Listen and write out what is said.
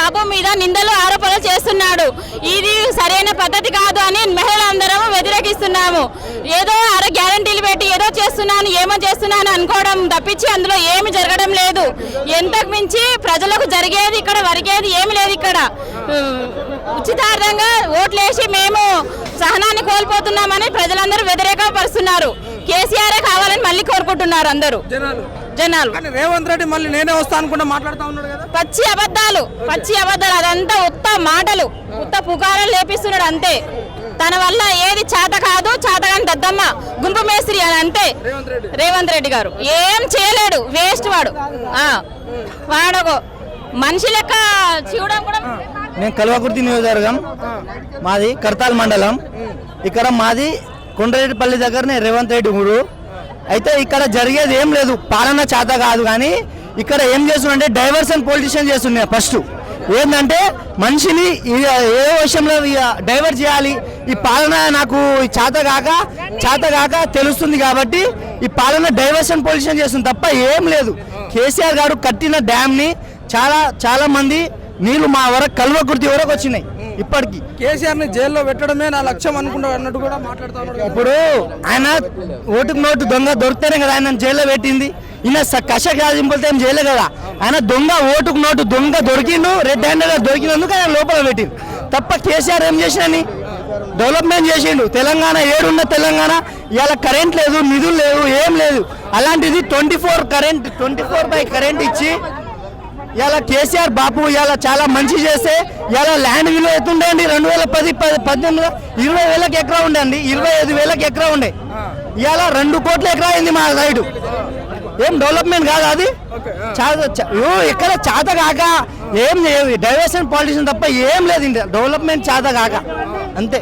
బాబు మీద నిందలు ఆరోపణలు చేస్తున్నాడు. ఇది సరైన పద్ధతి కాదు అని మహిళలందరం వ్యతిరేకిస్తున్నాము. ఏదో ఆరో గ్యారంటీలు పెట్టి ఏదో చేస్తున్నాను ఏమో చేస్తున్నాను అనుకోవడం తప్పించి అందులో ఏమి జరగడం లేదు. ఎంతకు మించి ప్రజలకు జరిగేది ఇక్కడ వరిగేది ఏమి లేదు ఇక్కడ. ఉచితార్థంగా ఓట్లేసి మేము సహనాన్ని కోల్పోతున్నామని ప్రజలందరూ వ్యతిరేకపరుస్తున్నారు. కేసీఆర్ కావాలని మళ్ళీ కోరుకుంటున్నారు అందరూ. జనాలు. కానీ రేవంత్ రెడ్డి మళ్ళీ నేనే వస్తా అనుకుంటా మాట్లాడుతా ఉన్నాడు కదా? పచ్చి అబద్ధాలు పచ్చి అబద్ధాలు అదంతా ఉత్త మాటలు ఉత్త పుకారాలు లేపిస్తున్నాడు అంతే. తన వల్ల ఏది చేత కాదు చేతగాని దద్దమ్మ గుంపు మేస్త్రి అని అంతే రేవంత్ రెడ్డి. గారు. ఏం చేయలేడు వేస్ట్ వాడు. ఆ, వాడగో మనిషి లెక్క చూడడం కూడా నేను కల్వకుర్తి నియోజకవర్గం. మాది కర్తాల్ మండలం. ఇక్కడ మాది కొండరెడ్డిపల్లి దగ్గరనే రేవంత్ రెడ్డి ఊరు అయితే ఇక్కడ జరిగేది ఏం లేదు. పాలన చేత కాదు కానీ ఇక్కడ ఏం చేస్తుండే డైవర్షన్ పొలిటిషియన్ చేస్తున్నాయి ఫస్ట్ ఏంటంటే మనిషిని ఏ విషయంలో డైవర్ట్ చేయాలి? ఈ పాలన నాకు చేత కాక చేత కాక తెలుస్తుంది కాబట్టి ఈ పాలన డైవర్షన్ పొల్యూషన్ చేస్తుంది తప్ప ఏం లేదు. కేసీఆర్ గారు కట్టిన డ్యామ్ని చాలా చాలా మంది నీళ్ళు మా వరకు కల్వకుర్తి వరకు వచ్చినాయి. ఇప్పటికి. కేసీఆర్ని జైల్లో పెట్టడమే నా లక్ష్యం అనుకుంటా అన్నట్టు కూడా మాట్లాడుతా ఉన్నాడు కదా. ఇప్పుడు ఆయన ఓటుకు నోటు దొంగ దొరికితేనే కదా ఆయన జైల్లో పెట్టింది. ఈయన కష గాజింపులతో ఏం చేయలే కదా. ఆయన దొంగ ఓటుకు నోటు దొంగ దొరికిండు రెడ్ హ్యాండెడ్ దొరికినందుకు ఆయన లోపల పెట్టిండు. తప్ప కేసీఆర్ ఏం చేసినని డెవలప్మెంట్ చేసిండు. తెలంగాణ ఏడున్న తెలంగాణ ఇవాళ కరెంట్ లేదు నిధులు లేవు ఏం లేదు. అలాంటిది twenty four current twenty four by current ఇచ్చి ఇలా కేసీఆర్ బాపు ఇలా చాలా మంచి చేస్తే ఇలా ల్యాండ్ విలువ ఎత్తుండే అండి? రెండు వేల పది పది పద్దెనిమిదిలో ఇరవై వేలకు ఎకరా ఉండే అండి. ఇరవై ఐదు వేలకు ఎకరా ఉండే. ఇలా రెండు కోట్ల ఎకరా అయింది మా సైడ్. ఏం డెవలప్మెంట్ కాదు అది? ఎక్కడ చేత కాక ఏం డైవర్షన్ పాలిటిషన్ తప్ప ఏం లేదు ఇండియా. డెవలప్మెంట్ చేత కాక. అంతే.